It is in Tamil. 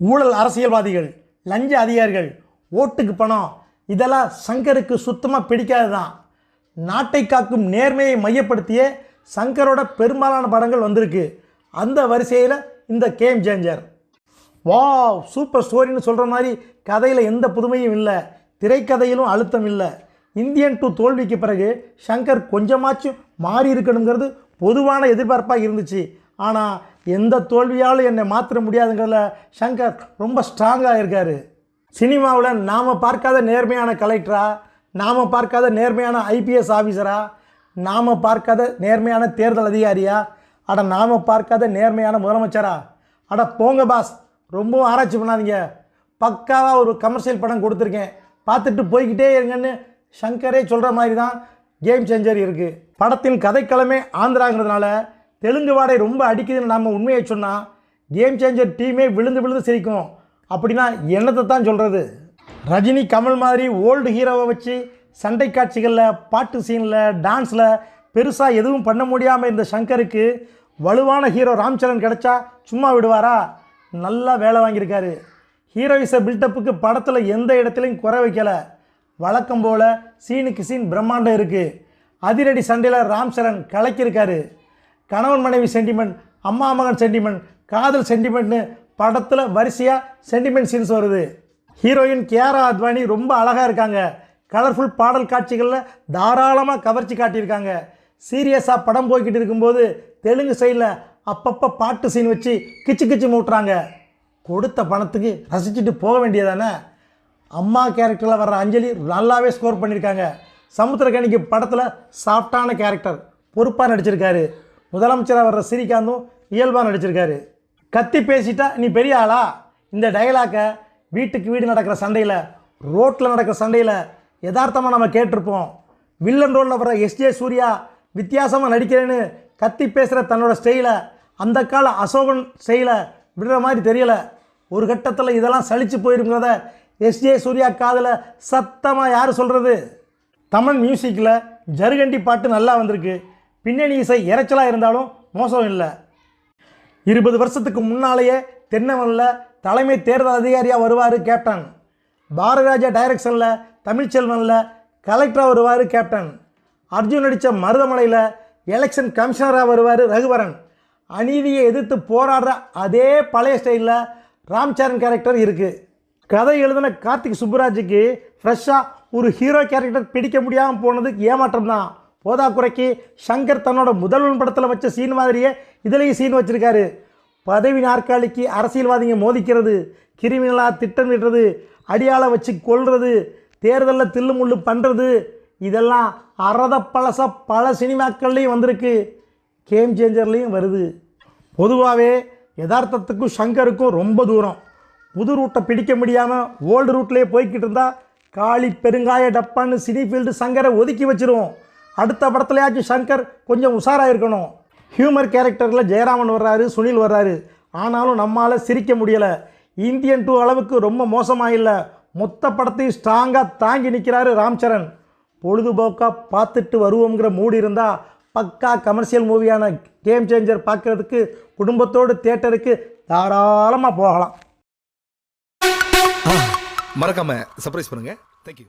ஊழல் அரசியல்வாதிகள் லஞ்ச அதிகாரிகள் ஓட்டுக்கு பணம் இதெல்லாம் சங்கருக்கு சுத்தமாக பிடிக்காது தான் நாட்டை காக்கும் நேர்மையை மையப்படுத்திய சங்கரோட பெரும்பாலான படங்கள் வந்திருக்கு. அந்த வரிசையில் இந்த கேம் சேஞ்சர் வா சூப்பர் ஸ்டோரின்னு சொல்கிற மாதிரி கதையில் எந்த புதுமையும் இல்லை. திரைக்கதையிலும் அழுத்தம் இல்லை. இந்தியன் டூ தோல்விக்கு பிறகு ஷங்கர் கொஞ்சமாச்சும் மாறி இருக்கணுங்கிறது பொதுவான எதிர்பார்ப்பாக இருந்துச்சு. ஆனால் எந்த தோல்வியாலும் என்னை மாற்ற முடியாதுங்கிறதுல சங்கர் ரொம்ப ஸ்ட்ராங்காக இருக்கார். சினிமாவில் நாம் பார்க்காத நேர்மையான கலெக்டராக நாம் பார்க்காத நேர்மையான ஐபிஎஸ் ஆஃபீஸரா நாம் பார்க்காத நேர்மையான தேர்தல் அதிகாரியா அட நாம் பார்க்காத நேர்மையான முதலமைச்சரா அட போங்க பாஸ் ரொம்பவும் ஆராய்ச்சி பண்ணாதீங்க. பக்காவாக ஒரு கமர்ஷியல் படம் கொடுத்துருக்கேன். பார்த்துட்டு போய்கிட்டே இருங்கன்னு ஷங்கரே சொல்கிற மாதிரி தான் கேம் சேஞ்சர் இருக்குது படத்தின் கதைக்களமே ஆந்திராங்கிறதுனால தெலுங்கு வாடை ரொம்ப அடிக்குதுன்னு நம்ம உண்மையை சொன்னால் கேம் சேஞ்சர் டீமே விழுந்து விழுந்து சிரிக்கும். அப்படின்னா என்னத்தை தான் சொல்கிறது ரஜினி கமல் மாதிரி ஓல்டு ஹீரோவை வச்சு சண்டை காட்சிகளில் பாட்டு சீனில் டான்ஸில் பெருசாக எதுவும் பண்ண முடியாமல் இருந்த சங்கருக்கு வலுவான ஹீரோ ராம்சரண் கிடச்சா கிடைச்சா சும்மா விடுவாரா? நல்லா வேலை வாங்கியிருக்காரு. ஹீரோயிஸை பில்டப்புக்கு படத்தில் எந்த இடத்துலையும் குறை வைக்கலை. வழக்கம் போல் சீனுக்கு சீன் பிரம்மாண்டம் இருக்குது அதிரடி சண்டையில் ராம்சரன் கலக்கியிருக்காரு. கணவன் மனைவி சென்டிமெண்ட் அம்மா மகன் சென்டிமெண்ட் காதல் சென்டிமெண்ட்னு படத்தில் வரிசையாக சென்டிமெண்ட் சீன்ஸ் வருது. ஹீரோயின் கியாரா அத்வானி ரொம்ப அழகாக இருக்காங்க. கலர்ஃபுல் பாடல் காட்சிகளில் தாராளமாக கவர்ச்சி காட்டியிருக்காங்க. சீரியஸாக படம் போய்கிட்டு இருக்கும்போது தெலுங்கு சைடில் அப்பப்போ பாட்டு சீன் வச்சு கிச்சு கிச்சு மூட்டுறாங்க. கொடுத்த பணத்துக்கு ரசிச்சுட்டு போக வேண்டியதானே? அம்மா கேரக்டரில் வர்ற அஞ்சலி நல்லாவே ஸ்கோர் பண்ணியிருக்காங்க. சமுத்திரக்கணிக்கு படத்தில் சாஃப்டான கேரக்டர் பொறுப்பாக நடிச்சிருக்காரு. முதலமைச்சராக வர்ற ஸ்ரீகாந்தும் இயல்பாக நடிச்சிருக்காரு. கத்தி பேசிட்டா நீ பெரிய ஆளா? இந்த டயலாக்கை வீட்டுக்கு வீடு நடக்கிற சண்டையில் ரோட்டில் நடக்கிற சண்டையில் யதார்த்தமாக நம்ம கேட்டிருப்போம். வில்லன் ரோலில் வர எஸ்ஜே சூர்யா வித்தியாசமாக நடிக்கிறேன்னு கத்தி பேசுகிற தன்னோட ஸ்டைலை அந்த கால அசோகன் ஸ்டைலை விடுற மாதிரி தெரியலை. ஒரு கட்டத்தில் இதெல்லாம் சளிச்சு போயிருங்கிறத எஸ்ஜே சூர்யா காதில் சத்தமாக யார் சொல்கிறது தமிழ் மியூசிக்கில் ஜருகண்டி பாட்டு நல்லா வந்திருக்கு. பின்னணி இசை இறைச்சலாக இருந்தாலும் மோசம் இல்லை. இருபது வருஷத்துக்கு முன்னாலேயே தென்னவனில் தலைமை தேர்தல் அதிகாரியாக வருவார் கேப்டன். பாரதிராஜா டைரக்ஷனில் தமிழ்ச்செல்வனில் கலெக்டராக வருவார் கேப்டன். அர்ஜுன் நடித்த மருதமலையில் எலெக்ஷன் கமிஷனராக வருவார் ரகுவரன். அநீதியை எதிர்த்து போராடுற அதே பழைய ஸ்டைலில் ராம்சரண் கேரக்டர் இருக்குது கதை எழுதின கார்த்திக் சுப்புராஜுக்கு ஃப்ரெஷ்ஷாக ஒரு ஹீரோ கேரக்டர் பிடிக்க முடியாமல் போனது ஏமாற்றம் தான் போதாக்குறைக்கு சங்கர் தன்னோட முதல்வன் படத்தில் வச்ச சீன் மாதிரியே இதுலேயும் சீன் வச்சுருக்காரு. பதவி நாற்காலிக்கு அரசியல்வாதிங்க மோதிக்கிறது கிரிமினலாக திட்டமிடுறது அடியாளை வச்சு கொள்வது தேர்தலில் தில்லு முள்ளு பண்ணுறது இதெல்லாம் அறத பழச பல சினிமாக்கள்லேயும் வந்திருக்கு. கேம் சேஞ்சர்லேயும் வருது. பொதுவாகவே யதார்த்தத்துக்கும் சங்கருக்கும் ரொம்ப தூரம். புது ரூட்டை பிடிக்க முடியாமல் ஓல்டு ரூட்லேயே போய்கிட்டு இருந்தால் காளி பெருங்காய டப்பான்னு சினி ஃபீல்டு சங்கரை ஒதுக்கி வச்சிருவோம். அடுத்த படத்துலையாச்சும் சங்கர் கொஞ்சம் உஷாராக இருக்கணும் ஹியூமர் கேரக்டரில் ஜெயராமன் வர்றாரு சுனில் வர்றாரு. ஆனாலும் நம்மளால் சிரிக்க முடியலை. இந்தியன் டூ அளவுக்கு ரொம்ப மோசமாக இல்லை மொத்த படத்தையும் ஸ்ட்ராங்காக தாங்கி நிற்கிறாரு ராம்சரண் பொழுதுபோக்காக பார்த்துட்டு வருவோங்கிற மூடு இருந்தால் பக்கா கமர்ஷியல் மூவியான கேம் சேஞ்சர் பார்க்குறதுக்கு குடும்பத்தோடு தேட்டருக்கு தாராளமாக போகலாம். மறக்காமல் சர்ப்ரைஸ் பண்ணுங்கள் தேங்க்யூ